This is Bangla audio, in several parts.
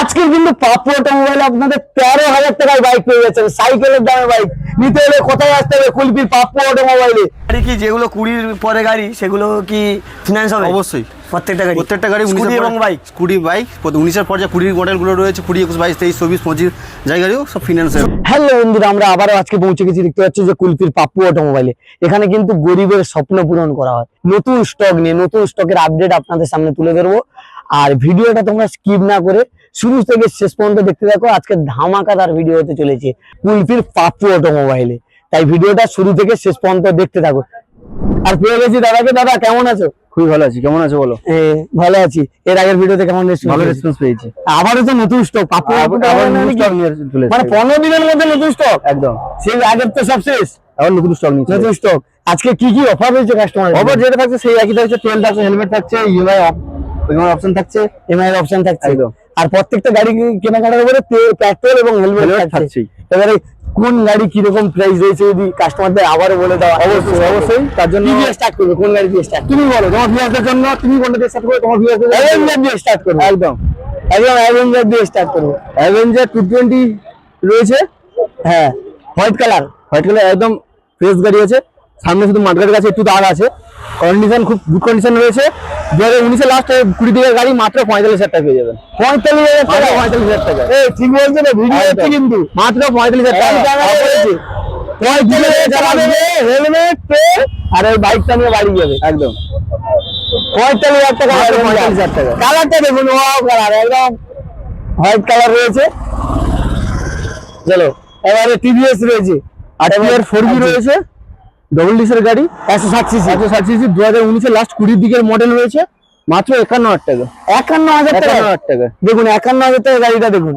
আজকে কিন্তু পাপু অটোমোবাইল আপনাদের তেরো হাজার টাকায় বাইক পেয়ে যাচ্ছেন। সাইকেলের দামে বাইক নিতে হলে কোথায় আসতে হবে? কুলপির পাপ্পু অটোমোবাইলে গাড়ি কি যেগুলো কুড়ির পরে গাড়ি সেগুলো কি ফিনান্স হবে? অবশ্যই। প্রত্যেকটা গাড়ি? প্রত্যেকটা গাড়ি স্কুটি এবং বাইক বাইক উনিশের পর্যায়ে কুড়ির মডেলগুলো রয়েছে কুড়ি একুশ বাইশ তেইশ চব্বিশ পঁচিশ সব হ্যালো বন্ধুরা আমরা আবারও আজকে পৌঁছে গেছি দেখতে পাচ্ছি যে কুলপির পাপ্পু অটোমোবাইলে এখানে কিন্তু গরিবের স্বপ্ন পূরণ করা হয়। নতুন স্টক নিয়ে নতুন স্টকের আপডেট আপনাদের সামনে তুলে ধরবো। আর ভিডিওটা তোমরা স্কিপ না করে শুরু থেকে শেষ পর্যন্ত দেখতে থাকো আজকে ধামাকাদার ভিডিও হতে চলেছে কুলপির পাপ্পু অটোমোবাইলে তাই ভিডিওটা শুরু থেকে শেষ পর্যন্ত দেখতে থাকো। আর পেয়ে গেছি দাদাকে? দাদা কেমন আছো? খুবই ভালো আছি কেমন আছো বলো? ভালো আছি। এর আগের ভিডিওতে কেমন ভালো রেসপন্স পেয়েছি। আবারও তো নতুন স্টক মানে new কি? stock নিয়ে চলে মানে। পনেরো দিনের মধ্যে নতুন স্টক একদম। সেই আগের তো সব শেষ? আবার নতুন স্টক নিচ্ছে। নতুন স্টক আজকে কি কি অফার রয়েছে কাস্টমার অফার যেটা থাকছে সেই একই থাকছে তেল থাকছে হেলমেট থাকছে ইএমআই ইএমআই অপশন থাকছে। এমআই অপশন থাকছে। একদম। আর প্রত্যেকটা গাড়ি কেনাকাটার উপরে পেট্রোল এবং হেলমেট থাকছে। এবারে কোন গাড়ি কীরকম প্রাইস রয়েছে যদি কাস্টমারদের আবারও বলে দাও অবশ্যই, অবশ্যই। তার জন্য- দিয়ে স্টার্ট করবে কোন গাড়ি দিয়ে স্টার্ট তুমি বলো তোমার ভিউয়ারদের জন্য তুমি কোনটা দিয়ে স্টার্ট করবে তোমার ভিউয়ারদের অ্যাভেঞ্জার দিয়ে স্টার্ট করবে। একদম। একদম অ্যাভেঞ্জার দিয়ে স্টার্ট করবে। অ্যাভেঞ্জার টু টোয়েন্টি রয়েছে। হ্যাঁ হোয়াইট কালার হোয়াইট কালার একদম ফ্রেশ গাড়ি আছে। সামনে শুধু মাঠগাড়ি আছে একটু দাগ আছে। কন্ডিশন খুব গুড কন্ডিশন রয়েছে। দু হাজার উনিশের লাস্টে কুড়ি দিকের গাড়ি মাত্র পঁয়তাল্লিশ হাজার টাকা পেয়ে যাবেন। পঁয়তাল্লিশ হাজার টাকা? পঁয়তাল্লিশ হাজার টাকা। ঠিক বলছো না ভিডিও হচ্ছে কিন্তু। মাত্র পঁয়তাল্লিশ হাজার টাকা। হাজার হেলমেট আর ওই বাইকটা নিয়ে বাড়ি যাবে। একদম। পঁয়তাল্লিশ হাজার টাকা মাত্র 45,000 টাকা। কালারটা দেখুন ওয়াও কালার একদম। হোয়াইট কালার রয়েছে। চলো এবারে টিভিএস রয়েছে। আর টিআর ফোর বি রয়েছে। ডবল ডিসের গাড়ি? একশো ষাট সিসি একশো ষাট সিসি দু হাজার উনিশের লাস্ট কুড়ির দিকের মডেল রয়েছে মাত্র একান্ন হাজার টাকা। একান্ন হাজার টাকা হাজার টাকা। দেখুন একান্ন হাজার টাকা গাড়িটা দেখুন।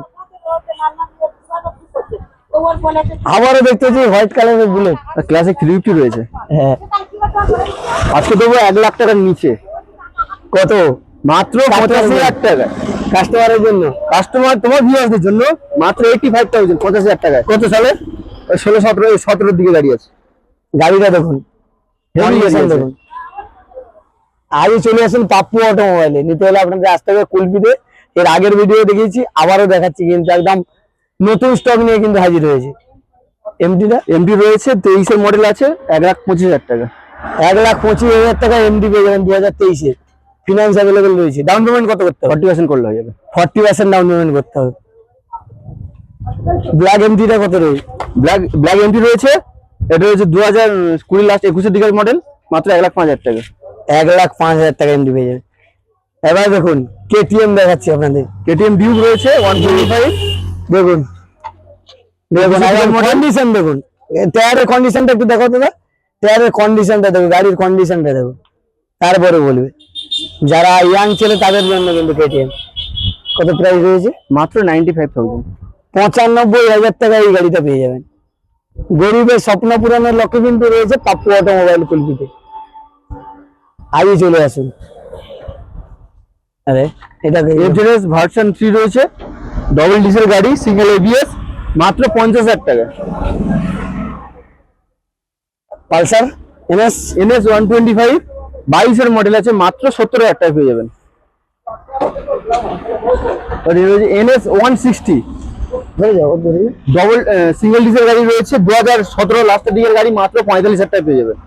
আবারও দেখতে পাচ্ছি হোয়াইট কালারের বুলেট ক্লাসিক থ্রি ফিফটি রয়েছে। হ্যাঁ। আজকে দেবো এক লাখ টাকার নিচে। কত? মাত্র পঁচাশি হাজার টাকা। কাস্টমারের জন্য। কাস্টমার তোমার ভিউয়ার্সদের জন্য মাত্র এইটি ফাইভ থাউজেন্ড পঁচাশি হাজার টাকায়। কত সালে? ষোলো সতেরো সতেরোর দিকে গাড়ি আছে। গাড়িটা দেখুন। দেখুন। আজই চলে আসুন পাপ্পু অটোমোবাইলে। নিতে হলে আপনাদের আসতে হবে কুলপিতে। এর আগের ভিডিও দেখিয়েছি আবারও দেখাচ্ছি কিন্তু একদম নতুন স্টক নিয়ে কিন্তু হাজির হয়েছে। এমটিটা এমডি রয়েছে তেইশের মডেল আছে এক লাখ পঁচিশ হাজার টাকা। এক লাখ পঁচিশ হাজার টাকা এমডি পেয়ে যাবেন দু হাজার তেইশে। ফিনান্স অ্যাভেলেবেল রয়েছে। ডাউন পেমেন্ট কত করতে হবে? ফর্টি পার্সেন্ট করলে হয়ে যাবে। ফর্টি পার্সেন্ট ডাউন পেমেন্ট করতে হবে। ব্ল্যাক এমটিটা কত রয়েছে? ব্ল্যাক ব্ল্যাক এমডি রয়েছে এটা রয়েছে দু হাজার কুড়ি লাস্ট একুশের দিকের মডেল মাত্র এক লাখ পাঁচ হাজার টাকা। এক লাখ পাঁচ হাজার টাকা এমডি পেয়ে যাবে। এবার দেখুন কেটিএম দেখাচ্ছি আপনাদের। কেটিএম ডিউক রয়েছে ওয়ান টোয়েন্টি ফাইভ দেখুন দেখুন? কন্ডিশন দেখুন। টায়ারের কন্ডিশনটা একটু দেখো দাদা। টায়ারের কন্ডিশনটা দেখো গাড়ির কন্ডিশনটা দেখো তারপরে বলবে যারা ইয়াং ছেলে তাদের জন্য কিন্তু কেটিএম কত প্রাইস রয়েছে? মাত্র নাইনটি ফাইভ থাউজেন্ড পঁচানব্বই হাজার টাকা এই গাড়িটা পেয়ে যাবেন। গরিবের স্বপ্ন পূরণের লক্ষ্যে কিন্তু রয়েছে পাপ্পু অটোমোবাইল কুলপিতে আগে চলে আসুন। আরে এটা। এফজেডএস ভার্সন থ্রি রয়েছে। ডবল ডিজেল গাড়ি সিঙ্গেল এবিএস মাত্র পঞ্চাশ হাজার টাকা। Pulsar NS? NS one twenty five বাইশের মডেল আছে মাত্র সত্তর হাজার টাকা পেয়ে যাবেন। NS one sixty. Double single diesel গাড়ি রয়েছে দু হাজার সতেরো লাস্টের দিকের গাড়ি মাত্র পঁয়তাল্লিশ হাজার টাকা পেয়ে যাবেন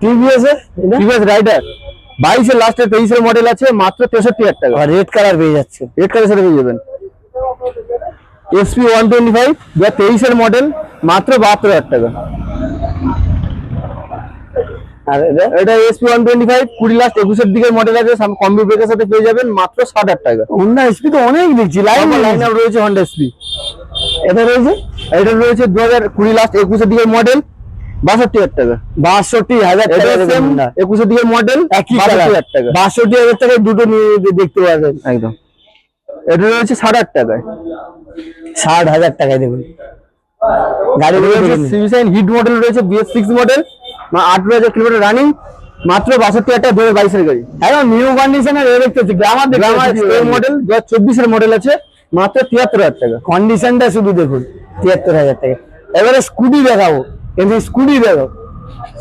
টিভিএস টিভিএস রাইডার বাইশের লাস্টে তেইশের মডেল আছে মাত্র তেষট্টি হাজার টাকা। আর রেড কালার পেয়ে যাচ্ছে। রেড কালার সাথে পেয়ে যাবেন। এসপি ওয়ান টোয়েন্টি ফাইভ দু হাজার তেইশের মডেল মাত্র বাহাত্তর হাজার টাকা। আর এটা? এটা এসপি ওয়ান টোয়েন্টি ফাইভ কুড়ি লাস্ট একুশের দিকের মডেল আছে কম্বি ব্রেকের সাথে পেয়ে যাবেন মাত্র ষাট হাজার টাকা। হোন্ডা এসপি তো অনেক দেখছি লাইন লাইন আপ রয়েছে হন্ডা এসপি এটা রয়েছে? এটা রয়েছে দু হাজার কুড়ি লাস্ট একুশের দিকের মডেল বাষট্টি হাজার টাকা। বাষট্টি হাজার টাকা একুশের দিকের মডেল একই হাজার টাকা। বাষট্টি হাজার টাকায় দুটো নিয়ে দেখতে পারবেন। একদম। এটা রয়েছে ষাট হাজার টাকায়। ষাট হাজার টাকায় দেখুন। গাড়ি রয়েছে সিভিসাইন হিট মডেল রয়েছে বিএস সিক্স মডেল আঠেরো হাজার কিলোমিটার রানিং মাত্র বাষট্টি হাজার টাকা বাইশের গাড়ি একদম নিউ কন্ডিশনের এ দেখতে হচ্ছে গ্রামার গ্রামার মডেল দু হাজার চব্বিশের মডেল আছে মাত্র তিয়াত্তর হাজার টাকা। কন্ডিশনটা শুধু দেখুন তিয়াত্তর হাজার টাকা। এবারে স্কুটি দেখাবো কিন্তু স্কুটি দেখো।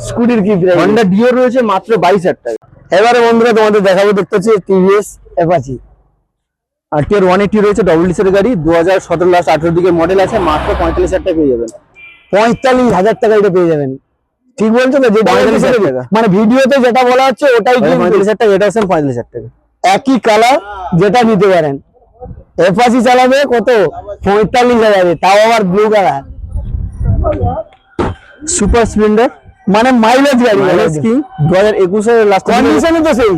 স্কুটির কি প্রাইস হন্ডা ডিও রয়েছে মাত্র বাইশ হাজার টাকা। এবারে বন্ধুরা তোমাদের দেখাবো দেখতে হচ্ছে TVS Apache R TR one eighty রয়েছে ডবল ডিসের গাড়ি দু হাজার সতেরো লাস্ট আঠেরো দিকে মডেল আছে মাত্র পঁয়তাল্লিশ হাজার টাকা পেয়ে যাবেন। পঁয়তাল্লিশ হাজার টাকা এটা পেয়ে যাবেন। ঠিক বলছো বলছো, টাকা। মানে ভিডিওতে যেটা বলা হচ্ছে ওটাই পঁয়তাল্লিশ হাজার টাকা এটা হচ্ছে পঁয়তাল্লিশ হাজার টাকা। একই কালার যেটা নিতে পারেন। এফাসি চালাবে কত? পঁয়তাল্লিশ হাজারে তাও আবার ব্লু কালার সুপার স্প্লেন্ডার মানে মাইলেজ গাড়ি মাইলেজ কিং? দু হাজার একুশের লাস্ট কন্ডিশনে তো সেই।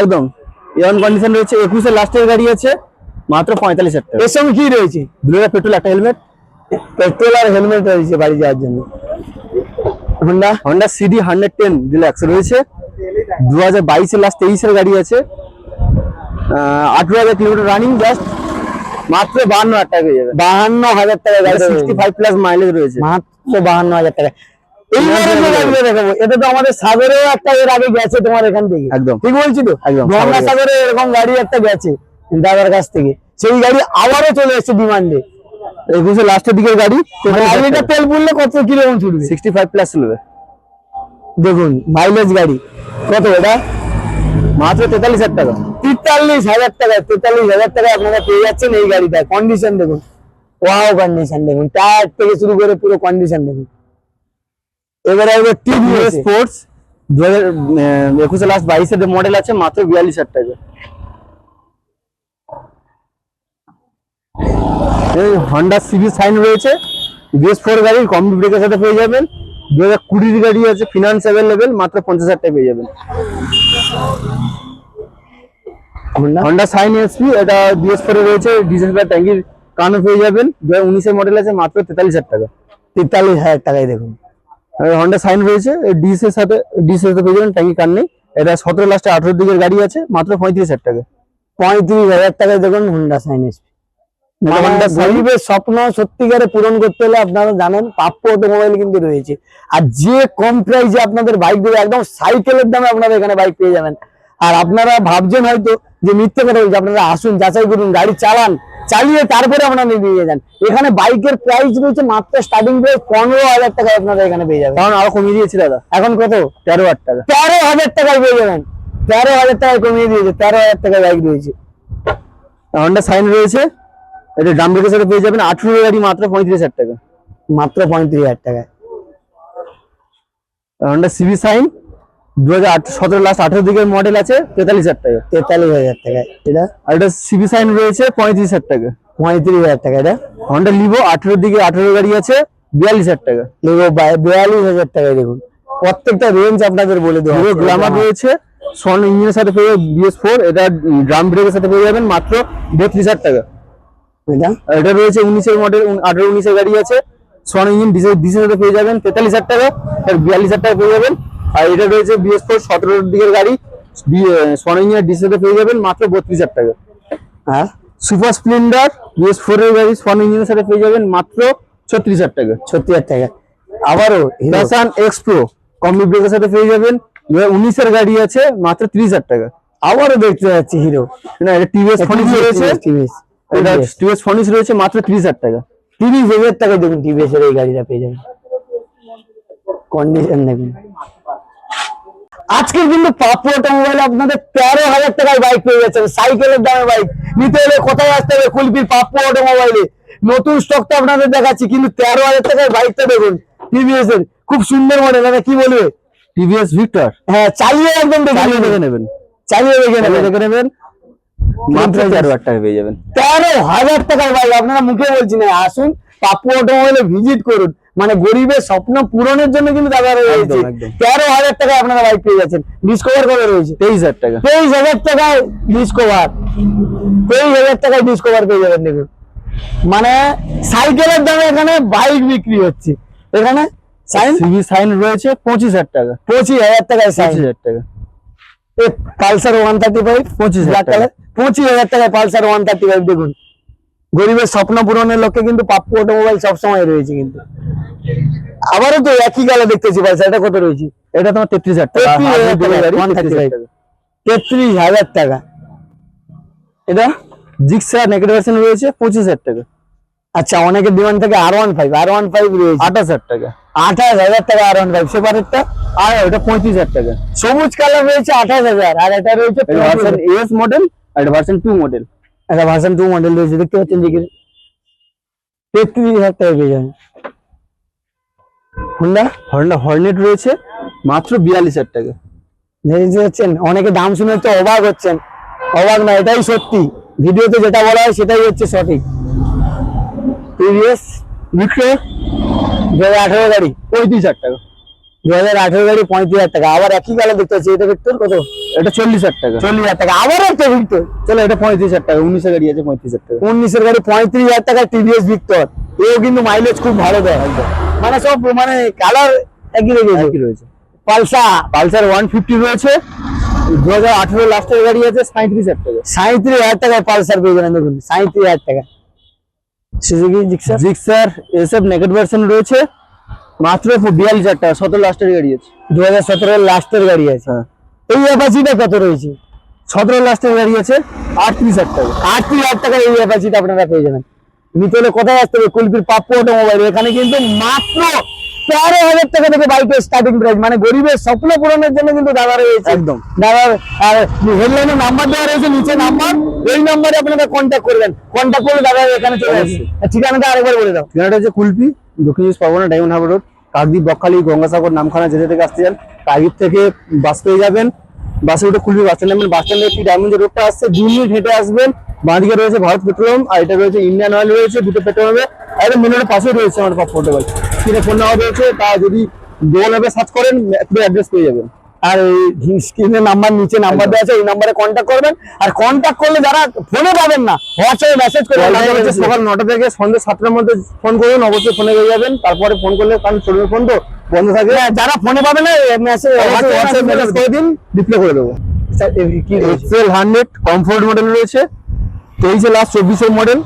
একদম। এমন কন্ডিশন রয়েছে একুশের লাস্টের গাড়ি আছে মাত্র পঁয়তাল্লিশ হাজার টাকা। এর সঙ্গে কি রয়েছে? দুটা পেট্রোল একটা হেলমেট পেট্রোল আর হেলমেট রয়েছে বাড়ি যাওয়ার জন্য। Honda Honda CD hundred ten deluxe রয়েছে। দু হাজার বাইশের লাস্ট তেইশের গাড়ি আছে। আঠেরো হাজার কিলোমিটার রানিং জাস্ট মাত্র বাহান্ন হাজার টাকা পেয়ে যাবে। বাহান্ন হাজার টাকা গাড়ি। সিক্সটি ফাইভ প্লাস মাইলেজ রয়েছে। মাত্র বাহান্ন হাজার টাকা। এটা তো আমাদের সাগরেও একটা এর আগে গেছে তোমার এখান থেকে। একদম। ঠিক বলছি তো? একদম, গঙ্গা সাগরে সাগরে এরকম গাড়ি একটা গেছে দাদার কাছ থেকে। সেই গাড়ি আবারও চলে এসেছে ডিমান্ডে একুশের লাস্টের দিকের গাড়ি লিটার তেল পুড়লে কত কিলোমিটার ছুটবে সিক্সটি ফাইভ প্লাস চলবে দেখুন মাইলেজ গাড়ি কত এটা মাত্র তেতাল্লিশ হাজার টাকা। তেতাল্লিশ হাজার টাকা তেতাল্লিশ হাজার টাকা আপনারা পেয়ে যাচ্ছেন এই গাড়িটা কন্ডিশন দেখুন। ওয়াও কন্ডিশন দেখুন। টায়ার থেকে শুরু করে পুরো কন্ডিশন দেখুন। এবারে একবার টিভি স্পোর্টস দু হাজার একুশে লাস্ট বাইশের মডেল আছে মাত্র বিয়াল্লিশ হাজার টাকা। এই হন্ডা সিভি সাইন রয়েছে। বিএস ফোর গাড়ির কম্বি ব্রেকের সাথে পেয়ে যাবেন। দু হাজার কুড়ির গাড়ি আছে ফিনান্স অ্যাভেলেবেল মাত্র পঞ্চাশ হাজার টাকা পেয়ে যাবেন। হন্ডা সাইন এসপি এটা বিএস ফোর রয়েছে ডিজেল ট্যাঙ্কির কানও পেয়ে যাবেন। দু হাজার উনিশের মডেল আছে মাত্র তেতাল্লিশ হাজার টাকা। তেতাল্লিশ হাজার টাকায় দেখুন। হন্ডা সাইন রয়েছে ডিস এর সাথে ডিস এর সাথে পেয়ে যাবেন ট্যাঙ্কি কার নেই। এটা সতেরো লাস্টে আঠেরো দিকের গাড়ি আছে মাত্র পঁয়ত্রিশ হাজার টাকা পঁয়ত্রিশ হাজার টাকায় দেখুন হন্ডা সাইন এসপি গরিবের স্বপ্ন সত্যিকারে পূরণ করতে হলে আপনারা জানেন প্রাপ্য অটোমোবাইল কিন্তু রয়েছে। আর যে কম প্রাইসে আপনাদের বাইক দেবে একদম সাইকেলের দামে আপনারা এখানে বাইক পেয়ে যাবেন। আর আপনারা ভাবছেন হয়তো যে মিথ্যে কথা বলছি আপনারা আসুন যাচাই করুন গাড়ি চালান চালিয়ে তারপরে আপনারা নিয়ে যান। এখানে বাইকের প্রাইস রয়েছে মাত্র স্টার্টিং প্রাইস পনেরো হাজার টাকায় আপনারা এখানে পেয়ে যাবেন। কারণ আরও কমিয়ে দিয়েছি দাদা। এখন কত? তেরো হাজার টাকা। তেরো হাজার টাকায় পেয়ে যাবেন। তেরো হাজার টাকায় কমিয়ে দিয়েছে তেরো হাজার টাকায় বাইক রয়েছে। হন্ডা সাইন রয়েছে। এটা ডাম ব্রেকের সাথে পেয়ে যাবেন আঠেরো গাড়ি মাত্র পঁয়ত্রিশ হাজার টাকা। মাত্র পঁয়ত্রিশ হাজার টাকায়। হন্ডা সিভি সাইন দু হাজার সতেরো লাস্ট আঠেরো দিকের মডেল আছে তেতাল্লিশ হাজার টাকা। তেতাল্লিশ হাজার টাকায়। এটা? আর এটা সিভি সাইন রয়েছে পঁয়ত্রিশ হাজার টাকা। পঁয়ত্রিশ হাজার টাকা এটা? হন্ডা লিভো আঠেরো দিকে আঠেরো গাড়ি আছে বিয়াল্লিশ হাজার টাকা। লিভো বিয়াল্লিশ হাজার টাকায় দেখুন। প্রত্যেকটা রেঞ্জ আপনাদের বলে হিরো গ্লামার রয়েছে সন ইঞ্জিনের সাথে পেয়ে বিএস ফোর এটা ড্রাম ব্রেকের সাথে পেয়ে যাবেন মাত্র বত্রিশ হাজার টাকা। এটা? রয়েছে উনিশের মডেল আঠারো উনিশের গাড়ি আছে। সন ইঞ্জিন সাথে পেয়ে যাবেন। তেতাল্লিশ হাজার টাকা আর বিয়াল্লিশ হাজার টাকা পেয়ে যাবেন। আর এটা রয়েছে বিএস ফোর সতেরোর দিকের গাড়ি। সন ইঞ্জিনের ডিজেল পেয়ে যাবেন মাত্র বত্রিশ হাজার টাকা। হ্যাঁ? সুপার স্প্লেন্ডার বিএস ফোর এর গাড়ি সন ইঞ্জিনের সাথে পেয়ে যাবেন মাত্র ছত্রিশ হাজার টাকা। সত্তর হাজার টাকা। আবারও হিরো। দাসান এক্স প্রো কম্বি ব্রেকের সাথে পেয়ে যাবেন। উনিশের গাড়ি আছে মাত্র ত্রিশ হাজার টাকা। আবারও দেখতে যাচ্ছি হিরো। না এটা টিভিএস ফনিস রয়েছে। টিভিএস এটা টিভিএস ফনিস রয়েছে মাত্র ত্রিশ হাজার টাকা। তিরিশ হাজার টাকা দেখুন টিভিএস এর এই গাড়িটা পেয়ে যাবেন। কন্ডিশন দেখুন। আজকে কিন্তু পাপু অটোমোবাইল আপনাদের তেরো হাজার টাকায় বাইক পেয়ে যাচ্ছেন। সাইকেলের দামে বাইক নিতে হলে কোথায় আসতে হবে? কুলপির পাপ্পু অটোমোবাইলে নতুন স্টকটা আপনাদের দেখাচ্ছি কিন্তু তেরো হাজার টাকায় বাইকটা দেখুন টিভিএস এর। খুব সুন্দর মডেল এটা কি বলবে? টিভিএস ভিক্টর হ্যাঁ চালিয়ে একদম। দেখে নেবেন। চালিয়ে দেখে নেবেন। দেখে নেবেন। মাত্র তেরো হাজার টাকা পেয়ে যাবেন। তেরো হাজার টাকার বাইক আপনারা মুখে বলছি না আসুন পাপু অটোমোবাইলে ভিজিট করুন। মানে গরিবের স্বপ্ন পূরণের জন্য কিন্তু দাদা রয়েছে। তেরো হাজার টাকায় আপনারা বাইক পেয়ে যাচ্ছেন। ডিসকভার কবে রয়েছে। তেইশ হাজার টাকা। তেইশ হাজার টাকায় ডিসকভার তেইশ হাজার টাকায় ডিসকভার পেয়ে যাবেন দেখুন। মানে সাইকেলের দামে এখানে বাইক বিক্রি হচ্ছে। এখানে সাইন সিভি সাইন রয়েছে পঁচিশ হাজার টাকা। পঁচিশ হাজার টাকায় সাইন হাজার টাকা। পালসার ওয়ান থার্টি ফাইভ পঁচিশ হাজার টাকা। পঁচিশ হাজার টাকায় পালসার ওয়ান থার্টি ফাইভ দেখুন। গরিবের স্বপ্ন পূরণের লক্ষ্যে কিন্তু পাপ্পু অটোমোবাইল সবসময় রয়েছে কিন্তু। আবারও তো একই কালার দেখতেছি পালসার এটা কত রয়েছে? এটা তোমার তেত্রিশ হাজার টাকা 33 হাজার হাজার টাকা, গাড়ি 135 তেত্রিশ হাজার টাকা। এটা জিক্সা নেকেট ভার্সন রয়েছে পঁচিশ হাজার টাকা। আচ্ছা অনেকের ডিমান্ড থাকে R one five R one five রয়েছে। আঠাশ হাজার টাকা। আঠাশ হাজার টাকা আর ওয়ান ফাইভ সেপারেটটা আর এটা পঁয়ত্রিশ হাজার টাকা। সবুজ কালার রয়েছে আঠাশ হাজার। আর এটা রয়েছে ভার্সন এস মডেল আর এটা ভার্সন টু মডেল একটা ভার্সন টু মডেল রয়েছে। দেখতে পাচ্ছেন যে তেত্রিশ হাজার টাকা পেয়ে যাবেন। হোন্ডা হর্না হর্নেট রয়েছে মাত্র বিয়াল্লিশ হাজার টাকা। অনেকে দাম শুনে তো অবাক হচ্ছেন। অবাক না এটাই সত্যি। ভিডিওতে যেটা বলা হয় সেটাই হচ্ছে সঠিক। টিভিএস বিক্রয় দু হাজার আঠেরো গাড়ি। পঁয়ত্রিশ হাজার টাকা। দু হাজার আঠেরো গাড়ি পঁয়ত্রিশ হাজার টাকা। আবার একই কালার দেখতে পাচ্ছি। এটা ভিক্টর কত? এটা চল্লিশ হাজার টাকা। চল্লিশ হাজার টাকা। আবার একটা ভিক্টর চলো এটা পঁয়ত্রিশ হাজার টাকা। উনিশের গাড়ি আছে পঁয়ত্রিশ হাজার টাকা। উনিশের গাড়ি পঁয়ত্রিশ হাজার টাকা টিভিএস ভিক্টর এও কিন্তু মাইলেজ খুব ভালো দেয়। মানে সব মানে কালার একই রয়েছে। পালসা পালসার ওয়ান ফিফটি রয়েছে। দু হাজার আঠেরো লাস্টের গাড়ি আছে সাঁত্রিশ হাজার টাকা। সাঁত্রিশ হাজার টাকায় পালসার পেয়ে যাবেন দেখুন। সাঁত্রিশ হাজার টাকা। সুজুকি জিক্সার জিক্সার এসএফ নেগেট ভার্সন রয়েছে। মাত্র বিয়াল্লিশ হাজার টাকা সতেরো লাস্টের গাড়ি আছে। দু হাজার সতেরোর লাস্টের গাড়ি আছে। হ্যাঁ। এই অ্যাপাচিটা কত রয়েছে? সতেরো লাস্টের গাড়ি আছে আটত্রিশ হাজার টাকা। আটত্রিশ হাজার টাকা এই অ্যাপাচিটা আপনারা পেয়ে যাবেন। নিতে হলে কোথায় আসতে হবে? কুলপির পাপ্পু অটোমোবাইল। এখানে কিন্তু মাত্র তেরো হাজার টাকা থেকে বাইকের স্টার্টিং প্রাইস মানে গরিবের স্বপ্ন পূরণের জন্য কিন্তু দাদা রয়েছে। একদম। দাদার আর হেডলাইনে নাম্বার দেওয়া রয়েছে নিচে নাম্বার এই নাম্বারে আপনারা কন্ট্যাক্ট করবেন। কন্ট্যাক্ট করলে দাদা এখানে চলে আসবে। আর ঠিকানাটা আরেকবার বলে দাও। ঠিকানাটা হচ্ছে কুলপি দক্ষিণ চব্বিশ Pargana Diamond Harbour road Kakdwip Bakkhali Gangasagar Namkhana যেতে থেকে আসতে যান কাকদ্বীপ থেকে বাস পেয়ে যাবেন। বাসে উঠে কুলপি বাস স্ট্যান্ড বাস স্ট্যান্ডে একটি ডায়মন্ড রোডটা আসছে দু মিনিট হেঁটে আসবেন বাঁদিকে রয়েছে ভারত পেট্রোলিয়াম আর এটা রয়েছে ইন্ডিয়ান অয়েল রয়েছে দুটো পেট্রোল হবে আর এটা মেন রোডের পাশে রয়েছে আমার পাপ পোর্টেবল স্ক্রিনে ফোন নাম্বার রয়েছে তা যদি গুগল অ্যাপে সার্চ করেন পুরো অ্যাড্রেস পেয়ে যাবেন। আর এই স্ক্রিনের নাম্বার নিচে নাম্বার দেওয়া আছে এই নাম্বারে কন্ট্যাক্ট করবেন আর কন্ট্যাক্ট করলে যারা ফোনে পাবেন না হোয়াটসঅ্যাপে মেসেজ করে কলটা হচ্ছে সকাল নটা থেকে সন্ধ্যে সাতটার মধ্যে ফোন করুন অবশ্যই ফোনে পেয়ে যাবেন তারপরে ফোন করলে কারণ ফোন তো বন্ধ থাকে? যারা ফোনে পাবে না মেসেজ হোয়াটসঅ্যাপ মেসেজ করে দিন। রিপ্লে করে দেবো। কি রয়েছে? এক্সেল হান্ড্রেড কমফোর্ট মডেল রয়েছে। তেইশে লাস্ট চব্বিশের মডেল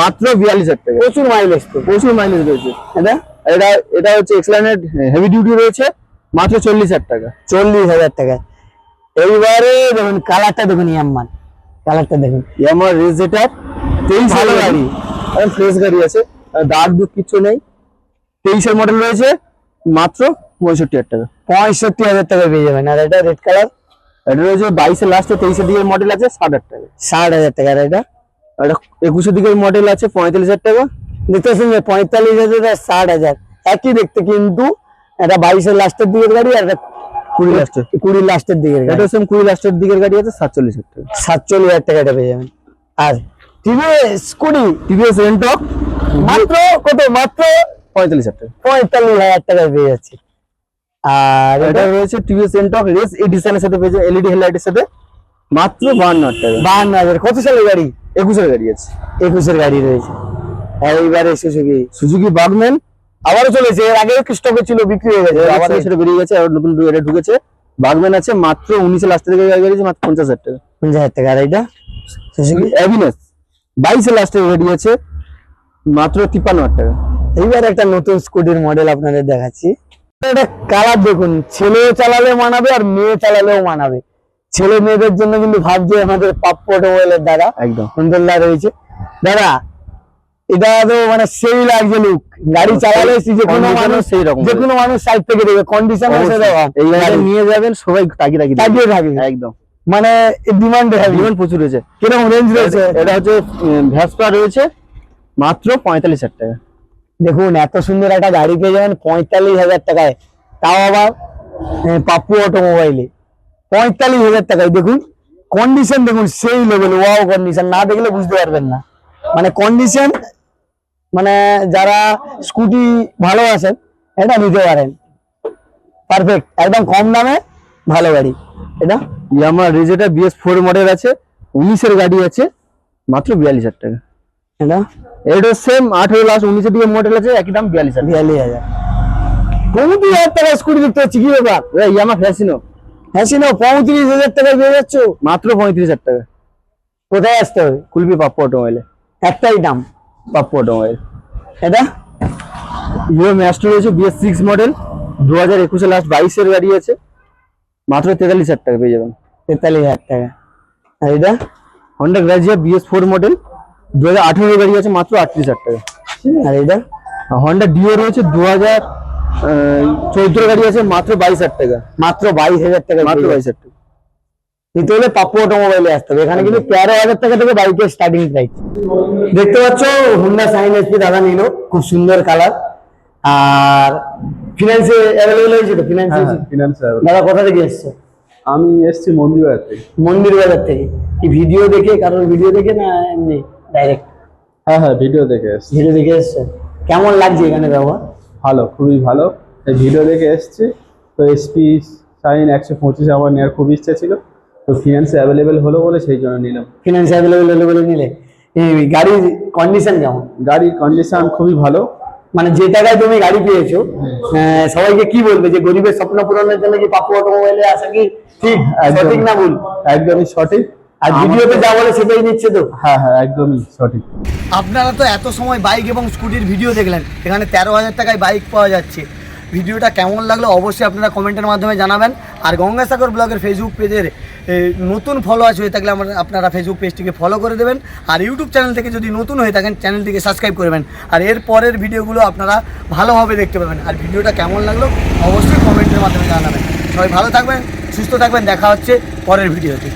মাত্র বিয়াল্লিশ হাজার টাকা। প্রচুর মাইলেজ তো। প্রচুর মাইলেজ রয়েছে। এটা? এটা এটা হচ্ছে এক্সেলানের হেভি ডিউটি রয়েছে মাত্র চল্লিশ হাজার টাকা। চল্লিশ হাজার টাকা। এইবারে দেখুন কালারটা দেখুন ইয়াম্মান কালারটা দেখুন। আমার রেজেটার তেইশ ভালো গাড়ি। ফ্রেশ গাড়ি আছে। দাগ দুধ কিচ্ছু নেই। তেইশের মডেল রয়েছে। মাত্র পঁয়ষট্টি হাজার টাকা। পঁয়ষট্টি হাজার টাকা পেয়ে যাবেন। আর এটা রেড কালার এটা রয়েছে বাইশের লাস্টে তেইশের দিকের মডেল আছে ষাট হাজার টাকা। ষাট হাজার টাকা আর এটা? এটা একুশের দিকের মডেল আছে পঁয়তাল্লিশ হাজার টাকা। দেখতে পাচ্ছেন যে পঁয়তাল্লিশ হাজার আর ষাট হাজার। একই দেখতে কিন্তু এটা বাইশের লাস্টের দিকের গাড়ি আর এটা কুড়ি লাস্টের কুড়ি লাস্টের দিকের গাড়ি। এটা সেম কুড়ি লাস্টের দিকের গাড়ি আছে সাতচল্লিশ হাজার টাকা। সাতচল্লিশ হাজার টাকা এটা পেয়ে যাবেন। আর টিভিএস কুড়ি টিভিএস রেন্টক। মাত্র কত? মাত্র পঁয়তাল্লিশ হাজার টাকা। পঁয়তাল্লিশ হাজার টাকায় পেয়ে যাচ্ছে। আর এটা রয়েছে টিভিএস রেস এডিশনের সাথে পেয়েছে এলইডি হেডলাইটের সাথে। মাত্র বাহান্ন হাজার টাকা। বাহান্ন হাজার। কত সালের গাড়ি? একুশের গাড়ি আছে। একুশের গাড়ি রয়েছে। এইবারে সুজুকি সুজুকি বাগম্যান আবারও চলেছে। এর আগে স্টকে ছিল বিক্রি হয়ে গেছে। আবার সেটা বেরিয়ে গেছে আর নতুন এটা ঢুকেছে। বাগম্যান আছে মাত্র উনিশে লাস্টের দিকে গাড়ি মাত্র পঞ্চাশ হাজার টাকা। পঞ্চাশ হাজার টাকা। আর সুজুকি অ্যাভিনেস বাইশে লাস্টের গাড়ি আছে মাত্র তিপ্পান্ন হাজার টাকা। এইবার একটা নতুন স্কুটির মডেল আপনাদের দেখাচ্ছি। এটা কালার দেখুন ছেলেও চালালে মানাবে আর মেয়ে চালালেও মানাবে। ছেলে মেয়েদের জন্য কিন্তু ভাবছে আমাদের পাপ্পু অটোমোবাইলের দ্বারা একদম। সুন্দরলা রয়েছে। দাদা এটা তো মানে সেই লাগছে লুক গাড়ি চালালে যে কোনো মানুষ সেই রকম যে কোনো মানুষ সাইড থেকে দেখবে। কন্ডিশন এই গাড়ি নিয়ে যাবেন সবাই তাকিয়ে তাকিয়ে দেখবে। তাকিয়ে থাকবে। একদম। মানে ডিমান্ড ডিমান্ড প্রচুর রয়েছে। কীরকম রেঞ্জ রয়েছে? এটা হচ্ছে ভ্যাসপা রয়েছে মাত্র পঁয়তাল্লিশ হাজার টাকা। দেখুন, এত সুন্দর একটা গাড়ি পেয়ে যাবেন পঁয়তাল্লিশ হাজার টাকায়। তাও আবার পাপ্পু অটোমোবাইলে। পঁয়তাল্লিশ হাজার টাকায়, দেখুন কন্ডিশন দেখুন, সেই লেভেল ওয়াও কন্ডিশন না দেখলে বুঝতে পারবেন না। মানে কন্ডিশন মানে যারা স্কুটি ভালোবাসেন, এটা নিতে পারেন। পারফেক্ট একদম কম দামে, ভালো গাড়ি। এটা? ইয়ামা রেজেটা বিএস ফোর মডেল আছে, উনিশের গাড়ি আছে, মাত্র বিয়াল্লিশ হাজার টাকা। এটা? এটা সেম আঠেরো লাস্ট উনিশের দিকে মডেল আছে একই দাম বিয়াল্লিশ হাজার। বিয়াল্লিশ হাজার। পঁয়ত্রিশ হাজার টাকা স্কুটি দেখতে পাচ্ছি কি ব্যাপার? ইয়ামা ফ্যাসিনো পঁয়ত্রিশ হাজার টাকায় পেয়ে যাচ্ছ? মাত্র পঁয়ত্রিশ হাজার টাকা। কোথায় আসতে হবে? কুলপি পাপ্পু অটোমোবাইলে একটাই দাম। পাপ্পু অটোমোবাইল এটা? হিরো ম্যাস্টার রয়েছে বিএস সিক্স মডেল দু হাজার একুশে লাস্ট বাইশের গাড়ি আছে। মাত্র তেতাল্লিশ হাজার টাকা পেয়ে যাবেন। তেতাল্লিশ হাজার টাকা। আর এটা? Honda Grazia BS four model দু হাজার আঠেরো গাড়ি আছে মাত্র আটত্রিশ হাজার টাকা। আর এটা হন্ডা ডিও রয়েছে দু হাজার চৌদ্দ গাড়ি আছে মাত্র বাইশ হাজার টাকা। মাত্র বাইশ হাজার টাকা মাত্র বাইশ হাজার টাকা। নিতে হলে পাপ্পু অটোমোবাইলে আসতে হবে। এখানে কিন্তু তেরো হাজার টাকা থেকে বাইকের স্টার্টিং প্রাইস দেখতে পাচ্ছ হুন্ডা সাইন এসপি দাদা নিল খুব সুন্দর কালার আর ফিনান্সে অ্যাভেলেবল হয়েছে তো? ফিনান্সে ফিনান্স দাদা কোথা থেকে এসছো? আমি এসছি মন্দির বাজার থেকে। মন্দির বাজার থেকে। কি ভিডিও দেখে? কারোর ভিডিও দেখে না এমনি? ডাইরেক্ট হ্যাঁ হ্যাঁ ভিডিও দেখে এসছি। ভিডিও দেখে এসছো? কেমন লাগছে এখানে ব্যবহার ভালো খুবই ভালো। এই ভিডিও দেখে এসছি। তো এসপি সাইন একশো পঁচিশ আমার নেওয়ার খুব ইচ্ছা ছিল। তো ফিনান্স অ্যাভেলেবেল হলো বলে সেই জন্য নিলাম। ফিনান্স অ্যাভেলেবল হলে বলে নিলে? এই গাড়ির কন্ডিশন কেমন? গাড়ির কন্ডিশন খুবই ভালো। মানে যে টাকায় তুমি গাড়ি পেয়েছ সবাইকে কি বলবে যে গরিবের স্বপ্ন পূরণের জন্য কি পাপ্পু অটোমোবাইলে আসা কি ঠিক। সঠিক না ভুল? একদমই সঠিক। আর ভিডিওতে যা বলে সেটাই নিচ্ছে তো। হ্যাঁ হ্যাঁ একদমই সঠিক। আপনারা তো এত সময় বাইক এবং স্কুটির ভিডিও দেখলেন এখানে তেরো হাজার টাকায় বাইক পাওয়া যাচ্ছে। ভিডিওটা কেমন লাগল অবশ্যই আপনারা কমেন্টের মাধ্যমে জানাবেন। আর গঙ্গাসাগর ব্লগের ফেসবুক পেজের নতুন ফলোয়ার্স হয়ে থাকলে আমরা আপনারা ফেসবুক পেজটিকে ফলো করে দেবেন। আর ইউটিউব চ্যানেল থেকে যদি নতুন হয়ে থাকেন চ্যানেলটিকে সাবস্ক্রাইব করবেন আর এর পরের ভিডিওগুলো আপনারা ভালোভাবে দেখতে পাবেন। আর ভিডিওটা কেমন লাগল অবশ্যই কমেন্টের মাধ্যমে জানাবেন। সবাই ভালো থাকবেন সুস্থ থাকবেন। দেখা হচ্ছে পরের ভিডিওতে